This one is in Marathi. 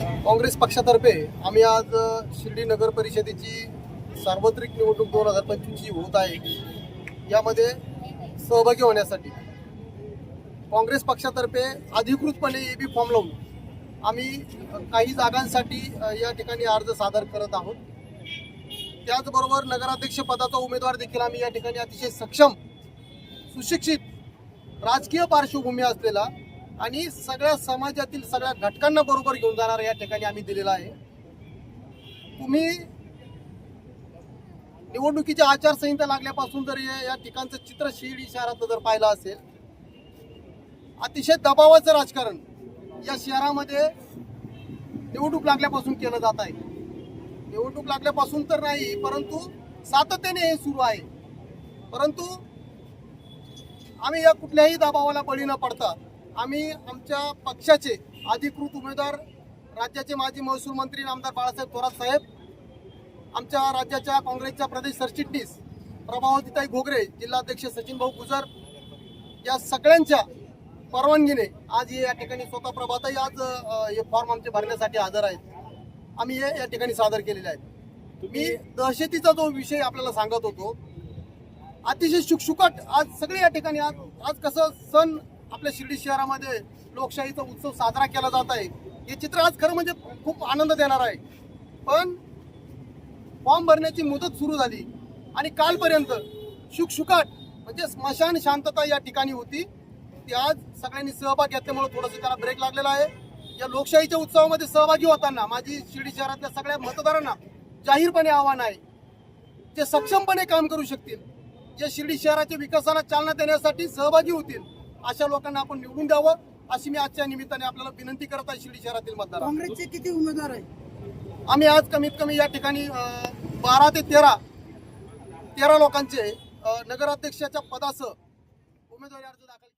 काँग्रेस पक्षातर्फे आम्ही आज शिर्डी नगर परिषदेची सार्वत्रिक निवडणूक दोन हजार पंचवीसची होत आहे. यामध्ये सहभागी होण्यासाठी काँग्रेस पक्षातर्फे अधिकृतपणे ए बी फॉर्म लावून आम्ही काही जागांसाठी या ठिकाणी अर्ज सादर करत आहोत. त्याचबरोबर नगराध्यक्ष पदाचा उमेदवार देखील आम्ही या ठिकाणी अतिशय सक्षम सुशिक्षित राजकीय पार्श्वभूमी असलेला आणि सगळ्या समाजातील सगळ्या घटकांना बरोबर घेऊन जाणार या ठिकाणी आम्ही दिलेला आहे. तुम्ही निवडणुकीची आचारसंहिता लागल्यापासून जर या या ठिकाणचं चित्र शिर्डी शहरात जर पाहिलं असेल अतिशय दबावाचं राजकारण या शहरामध्ये निवडणूक लागल्यापासून केलं जात आहे. निवडणूक लागल्यापासून तर नाही परंतु सातत्याने हे सुरू आहे. परंतु आम्ही या कुठल्याही दबावाला बळी न पडता आम्ही आमच्या पक्षाचे अधिकृत उमेदवार राज्याचे माजी महसूल मंत्री आमदार बाळासाहेब थोरात साहेब आमच्या राज्याच्या काँग्रेसच्या प्रदेश सरचिटणीस प्रभावतीताई घोगरे जिल्हाध्यक्ष सचिन भाऊ गुजर या सगळ्यांच्या परवानगीने आज हे या ठिकाणी स्वतः प्रभाताई आज हे फॉर्म आमचे भरण्यासाठी हजर आहेत. आम्ही हे या ठिकाणी सादर केलेले आहेत. मी दहशतीचा जो विषय आपल्याला सांगत होतो अतिशय शुकशुकाट आज सगळे या ठिकाणी आज आज कसं सण आपल्या शिर्डी शहरामध्ये लोकशाहीचा उत्सव साजरा केला जात आहे. हे चित्र आज खरं म्हणजे खूप आनंद देणार आहे. पण फॉर्म भरण्याची मुदत सुरू झाली. आणि कालपर्यंत शुकशुकाट म्हणजे स्मशान शांतता या ठिकाणी होती. ती आज सगळ्यांनी सहभाग घेतल्यामुळे थोडंसं त्याला ब्रेक लागलेला आहे. या लोकशाहीच्या उत्सवामध्ये सहभागी होताना माझी शिर्डी शहरातल्या सगळ्या मतदारांना जाहीरपणे आव्हान आहे. जे सक्षमपणे काम करू शकतील जे शिर्डी शहराच्या विकासाला चालना देण्यासाठी सहभागी होतील अशा लोकांना आपण निवडून द्यावं अशी मी आजच्या निमित्ताने आपल्याला विनंती करत आहे शिर्डी शहरातील मतदार काँग्रेसचे किती उमेदवार आहे आम्ही आज कमीत कमी या ठिकाणी बारा ते तेरा तेरा लोकांचे नगराध्यक्षाच्या पदासह उमेदवारी अर्ज दाखल